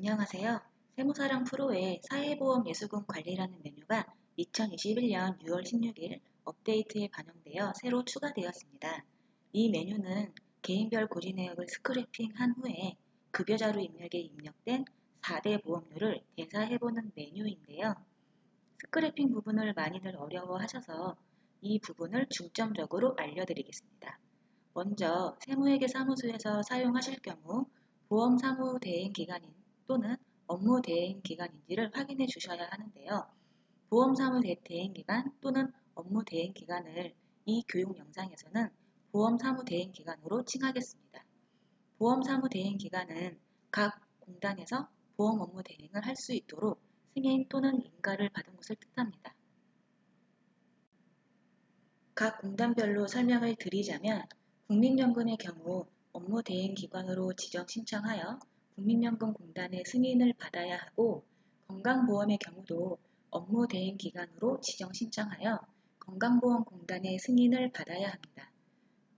안녕하세요. 세무사랑 프로의 사회보험 예수금 관리라는 메뉴가 2021년 6월 16일 업데이트에 반영되어 새로 추가되었습니다. 이 메뉴는 개인별 고지 내역을 스크래핑한 후에 급여자료 입력에 입력된 4대 보험료를 대사해보는 메뉴인데요. 스크래핑 부분을 많이들 어려워하셔서 이 부분을 중점적으로 알려드리겠습니다. 먼저 세무회계 사무소에서 사용하실 경우 보험 사무 대행 기간인 또는 업무 대행 기간인지를 확인해 주셔야 하는데요. 보험 사무 대행 기간 또는 업무 대행 기간을 이 교육 영상에서는 보험 사무 대행 기간으로 칭하겠습니다. 보험 사무 대행 기간은 각 공단에서 보험 업무 대행을 할 수 있도록 승인 또는 인가를 받은 것을 뜻합니다. 각 공단별로 설명을 드리자면 국민연금의 경우 업무 대행 기관으로 지정 신청하여 국민연금공단의 승인을 받아야 하고 건강보험의 경우도 업무 대행 기관으로 지정 신청하여 건강보험공단의 승인을 받아야 합니다.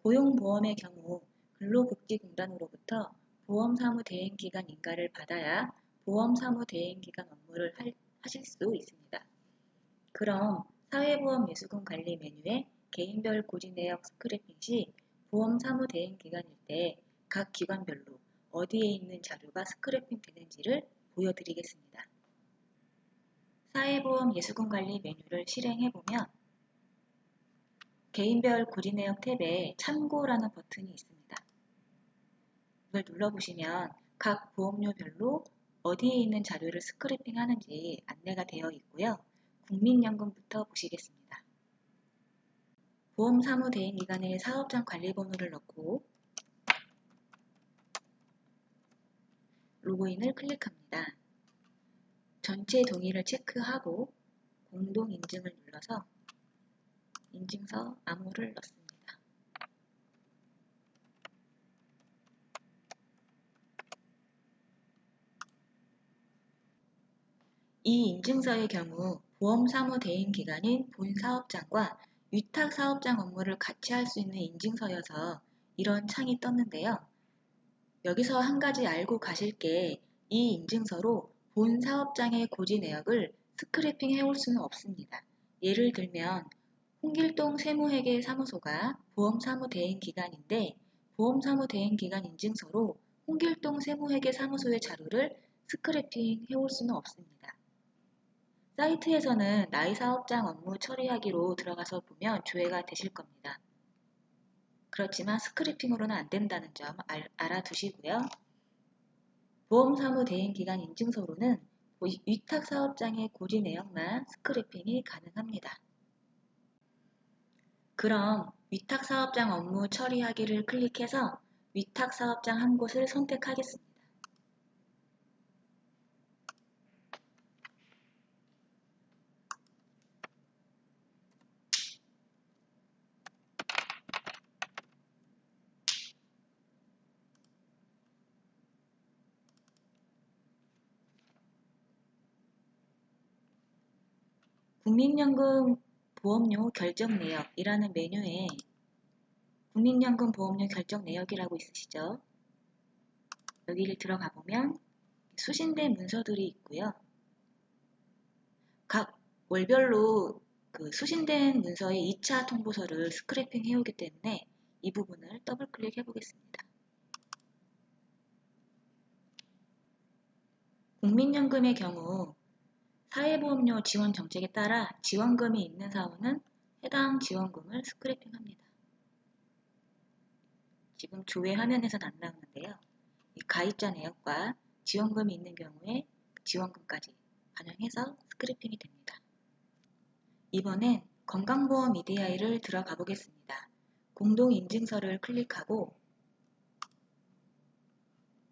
고용보험의 경우 근로복지공단으로부터 보험사무 대행기간 인가를 받아야 보험사무 대행기간 업무를 할, 하실 수 있습니다. 그럼 사회보험 예수금 관리 메뉴에 개인별 고지 내역 스크래핑 시 보험사무 대행기간일 때 각 기관별로 어디에 있는 자료가 스크래핑 되는지를 보여드리겠습니다. 사회보험 예수금 관리 메뉴를 실행해보면 개인별 고지내역 탭에 참고라는 버튼이 있습니다. 이걸 눌러보시면 각 보험료별로 어디에 있는 자료를 스크래핑 하는지 안내가 되어 있고요. 국민연금부터 보시겠습니다. 보험사무대행기관의 사업장 관리번호를 넣고 로그인을 클릭합니다. 전체 동의를 체크하고 공동 인증을 눌러서 인증서 암호를 넣습니다. 이 인증서의 경우 보험 사무 대행 기관인 본 사업장과 위탁 사업장 업무를 같이 할 수 있는 인증서여서 이런 창이 떴는데요. 여기서 한 가지 알고 가실 게 이 인증서로 본 사업장의 고지 내역을 스크래핑 해올 수는 없습니다. 예를 들면 홍길동 세무회계 사무소가 보험사무대행 기관인데 보험사무대행 기관 인증서로 홍길동 세무회계 사무소의 자료를 스크래핑 해올 수는 없습니다. 사이트에서는 나이 사업장 업무 처리하기로 들어가서 보면 조회가 되실 겁니다. 그렇지만 스크래핑으로는 안 된다는 점 알, 아두시고요 보험사무 대행기간 인증서로는 위탁사업장의 고지 내역만 스크래핑이 가능합니다. 그럼 위탁사업장 업무 처리하기를 클릭해서 위탁사업장 한 곳을 선택하겠습니다. 국민연금 보험료 결정 내역이라는 메뉴에 국민연금 보험료 결정 내역이라고 있으시죠? 여기를 들어가 보면 수신된 문서들이 있고요. 각 월별로 그 수신된 문서의 2차 통보서를 스크래핑 해오기 때문에 이 부분을 더블 클릭해 보겠습니다. 국민연금의 경우 사회보험료 지원 정책에 따라 지원금이 있는 사원은 해당 지원금을 스크래핑합니다. 지금 조회 화면에서는 안 나오는데요. 가입자 내역과 지원금이 있는 경우에 지원금까지 반영해서 스크래핑이 됩니다. 이번엔 건강보험 EDI를 들어가 보겠습니다. 공동인증서를 클릭하고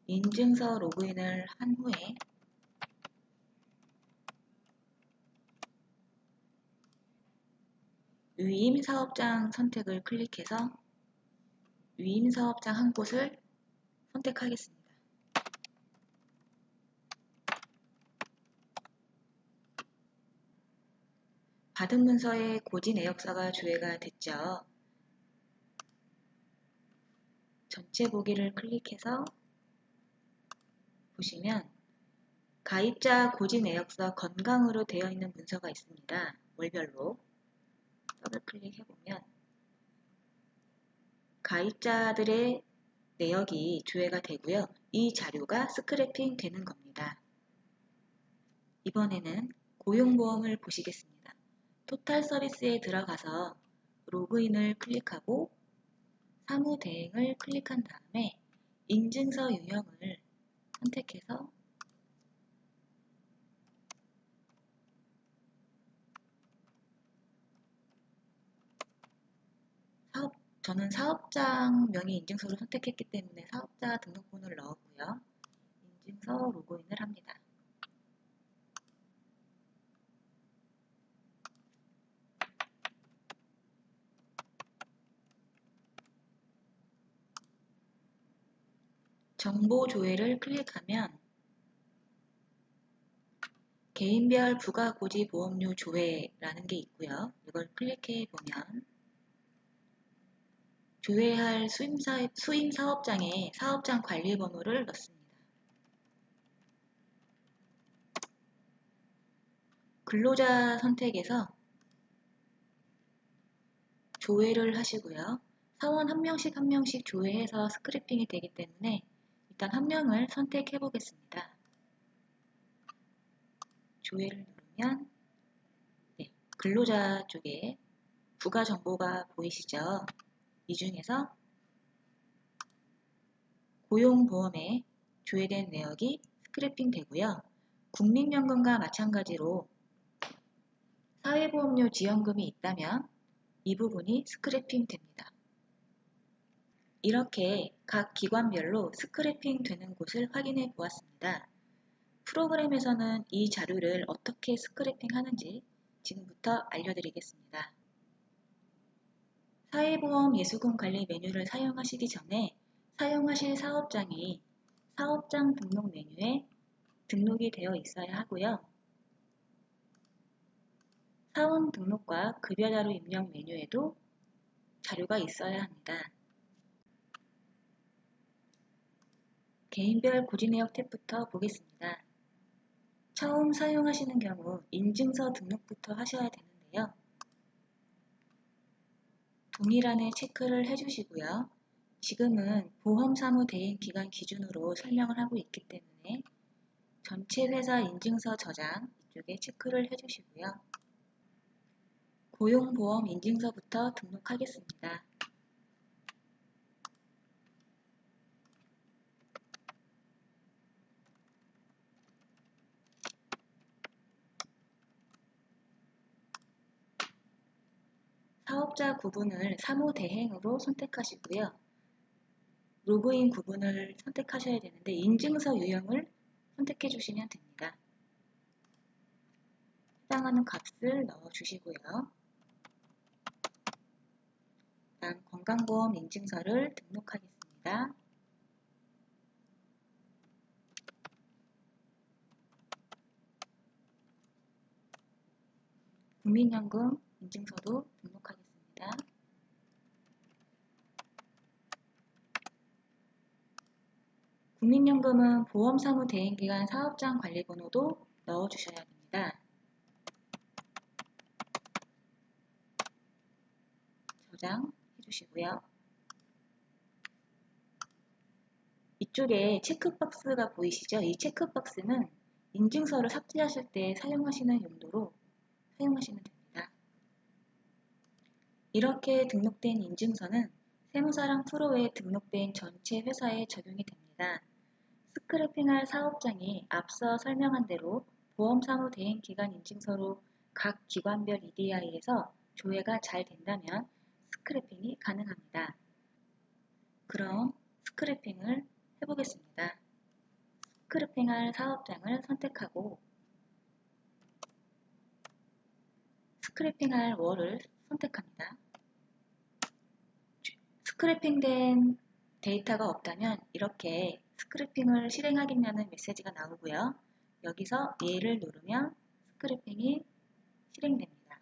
인증서 로그인을 한 후에 위임 사업장 선택을 클릭해서 위임 사업장 한 곳을 선택하겠습니다. 받은 문서의 고지 내역서가 조회가 됐죠. 전체 보기를 클릭해서 보시면 가입자 고지 내역서 건강으로 되어 있는 문서가 있습니다. 월별로 더블 클릭해 보면 가입자들의 내역이 조회가 되고요. 이 자료가 스크래핑 되는 겁니다. 이번에는 고용보험을 보시겠습니다. 토탈 서비스에 들어가서 로그인을 클릭하고 사무 대행을 클릭한 다음에 인증서 유형을 선택해서 사업, 저는 사업장 명의 인증서를 선택했기 때문에 사업자 등록번호를 넣었고요. 인증서 로그인을 합니다. 정보 조회를 클릭하면 개인별 부가고지 보험료 조회라는 게 있고요. 이걸 클릭해 보면 조회할 수임사, 수임 사업장에 사업장 관리 번호를 넣습니다. 근로자 선택에서 조회를 하시고요. 사원 한 명씩 한 명씩 조회해서 스크래핑이 되기 때문에 일단 한 명을 선택해 보겠습니다. 조회를 누르면 네, 근로자 쪽에 부가 정보가 보이시죠? 이 중에서 고용보험에 조회된 내역이 스크래핑 되고요. 국민연금과 마찬가지로 사회보험료 지원금이 있다면 이 부분이 스크래핑 됩니다. 이렇게 각 기관별로 스크래핑 되는 곳을 확인해 보았습니다. 프로그램에서는 이 자료를 어떻게 스크래핑 하는지 지금부터 알려드리겠습니다. 사회보험 예수금 관리 메뉴를 사용하시기 전에 사용하실 사업장이 사업장 등록 메뉴에 등록이 되어 있어야 하고요. 사원 등록과 급여자료 입력 메뉴에도 자료가 있어야 합니다. 개인별 고지내역 탭부터 보겠습니다. 처음 사용하시는 경우 인증서 등록부터 하셔야 되는데요. 동일한에 체크를 해주시고요. 지금은 보험사무대행 기간 기준으로 설명을 하고 있기 때문에 전체 회사 인증서 저장 이쪽에 체크를 해주시고요. 고용보험 인증서부터 등록하겠습니다. 사업자 구분을 사무대행으로 선택하시고요. 로그인 구분을 선택하셔야 되는데 인증서 유형을 선택해 주시면 됩니다. 해당하는 값을 넣어 주시고요. 다음 건강보험 인증서를 등록하겠습니다. 국민연금 인증서도 등록하겠습니다. 국민연금은 보험사무 대행기관 사업장 관리번호도 넣어주셔야 됩니다. 저장 해 주시고요. 이쪽에 체크박스가 보이시죠? 이 체크박스는 인증서를 삭제하실 때 사용하시는 용도로 사용하시면 됩니다. 이렇게 등록된 인증서는 세무사랑 프로에 등록된 전체 회사에 적용이 됩니다. 스크래핑할 사업장이 앞서 설명한 대로 보험사무 대행기관 인증서로 각 기관별 EDI에서 조회가 잘 된다면 스크래핑이 가능합니다. 그럼 스크래핑을 해보겠습니다. 스크래핑할 사업장을 선택하고 스크래핑할 월을 선택합니다. 스크래핑된 데이터가 없다면 이렇게 스크래핑을 실행하겠냐는 메시지가 나오고요. 여기서 예를 누르면 스크래핑이 실행됩니다.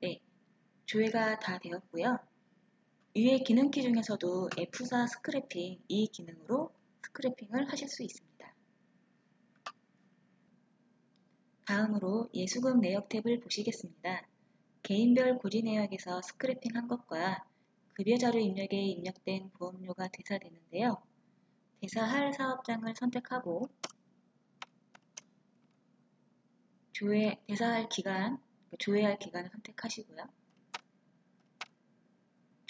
네, 조회가 다 되었고요. 위에 기능키 중에서도 F4 스크래핑 이 기능으로 스크래핑을 하실 수 있습니다. 다음으로 예수금 내역 탭을 보시겠습니다. 개인별 고지 내역에서 스크래핑 한 것과 급여 자료 입력에 입력된 보험료가 대사되는데요. 대사할 사업장을 선택하고 조회, 대사할 기간, 조회할 기간을 선택하시고요.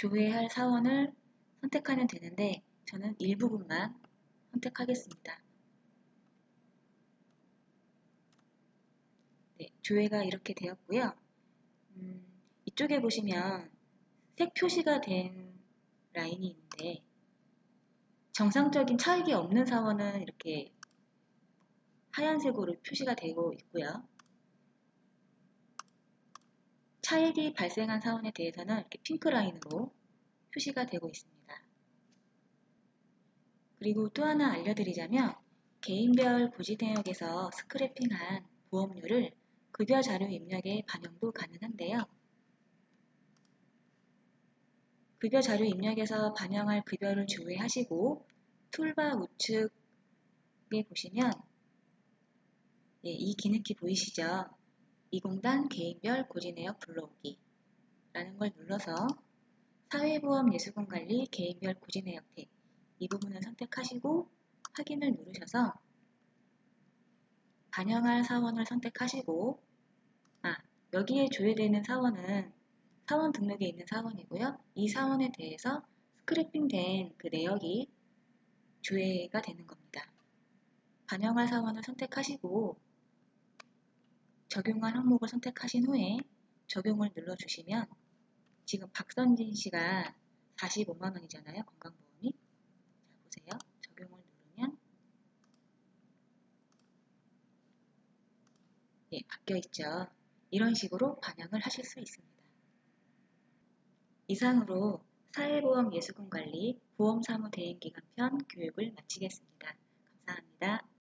조회할 사원을 선택하면 되는데 저는 일부분만 선택하겠습니다. 네, 조회가 이렇게 되었고요. 음, 이쪽에 보시면 색 표시가 된 라인이 있는데 정상적인 차익이 없는 사원은 이렇게 하얀색으로 표시가 되고 있고요. 차익이 발생한 사원에 대해서는 이렇게 핑크 라인으로 표시가 되고 있습니다. 그리고 또 하나 알려드리자면 개인별 고지 내역에서 스크래핑한 보험료를 급여 자료 입력에 반영도 가능한데요. 급여 자료 입력에서 반영할 급여를 조회하시고 툴바 우측에 보시면 예, 이 기능키 보이시죠? 이 공단 개인별 고지내역 불러오기 라는 걸 눌러서 사회보험 예수금 관리 개인별 고지내역 탭이 부분을 선택하시고 확인을 누르셔서 반영할 사원을 선택하시고 여기에 조회되는 사원은 사원 등록에 있는 사원이고요. 이 사원에 대해서 스크래핑된 그 내역이 조회가 되는 겁니다. 반영할 사원을 선택하시고 적용할 항목을 선택하신 후에 적용을 눌러주시면 지금 박선진 씨가 45만 원이잖아요. 건강보험이. 자, 보세요. 적용을 누르면 예, 바뀌어 있죠. 이런 식으로 반영을 하실 수 있습니다. 이상으로 사회보험 예수금 관리 보험사무 대행기간편 교육을 마치겠습니다. 감사합니다.